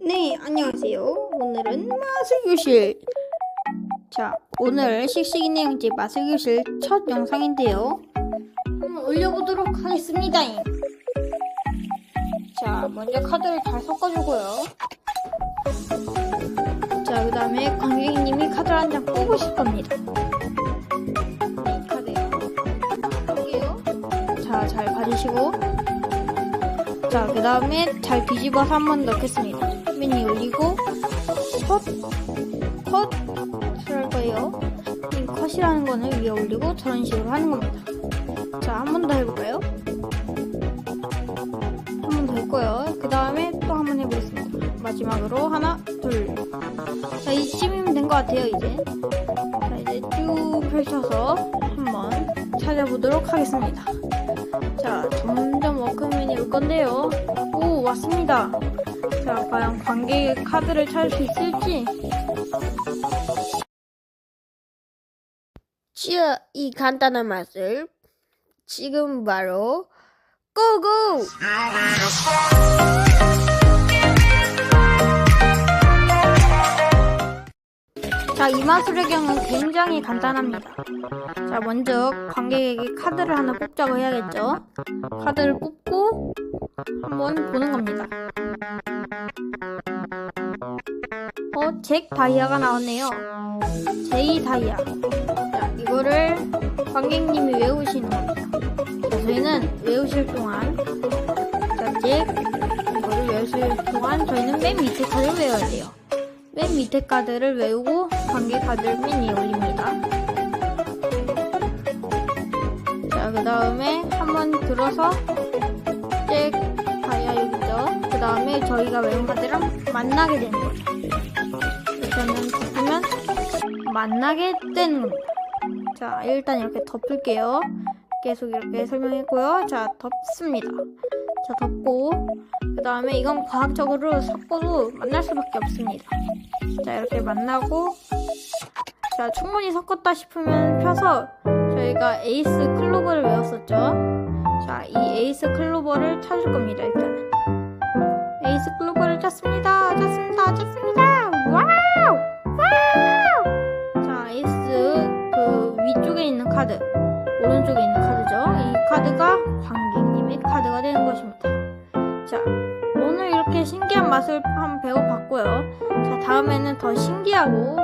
네, 안녕하세요. 오늘은 마술교실. 자, 오늘 씩씩이네형집 마술교실 첫 영상인데요. 한번 올려보도록 하겠습니다. 자, 먼저 카드를 잘 섞어주고요. 자, 그 다음에 관객님이 카드를 한 장 뽑으실 겁니다. 네, 카드요. 여기요. 자, 잘 봐주시고. 자, 그 다음에 잘 뒤집어서 한 번 넣겠습니다. 맨위 올리고, 컷, 컷, 할 거예요. 이 컷이라는 거는 위에 올리고 저런 식으로 하는 겁니다. 자, 한 번 더 해볼까요? 한 번 더 했고요. 그 다음에 또 한 번 해보겠습니다. 마지막으로 하나, 둘. 자, 이쯤이면 된 것 같아요, 이제. 자, 이제 쭉 펼쳐서 한번 찾아보도록 하겠습니다. 자, 점점 워크맨이 올 건데요. 오, 왔습니다. 자, 과연 관객의 카드를 찾을 수 있을지. 자, 이 간단한 맛을 지금 바로 고고! 자, 이 마술의 경우 굉장히 간단합니다. 자, 먼저 관객에게 카드를 하나 뽑자고 해야겠죠. 카드를 뽑고 한번 보는 겁니다. 어, 잭 다이아가 나왔네요. 제이 다이아. 자, 이거를 관객님이 외우시는 겁니다. 자, 저희는 외우실 동안 자, 잭 이거를 외우실 동안 저희는 맨 밑에 카드를 외워야 돼요. 맨 밑에 카드를 외우고 관계 카드를 맨 위에 올립니다. 자, 그 다음에 한번 들어서 잭 다이아 여기죠. 그 다음에 저희가 외운 카드랑 만나게 되는 거죠. 하면 덮으면 만나게 되는. 자, 일단 이렇게 덮을게요. 계속 이렇게 설명했고요. 자, 덮습니다. 자, 덮고 그 다음에 이건 과학적으로 섞어도 만날 수밖에 없습니다. 자, 이렇게 만나고 자, 충분히 섞었다 싶으면 펴서 저희가 에이스 클로버를 외웠었죠. 자, 이 에이스 클로버를 찾을 겁니다, 일단은. 에이스 클로버를 찾습니다. 찾습니다. 찾습니다. 와우! 와우! 자, 에이스 그 위쪽에 있는 카드, 오른쪽에 있는 카드죠. 이 카드가 관 객님의 카드가 되는 것입니다. 자, 오늘 이렇게 신기한 맛을 한번 배워봤고요. 자, 다음에는 더 신기하고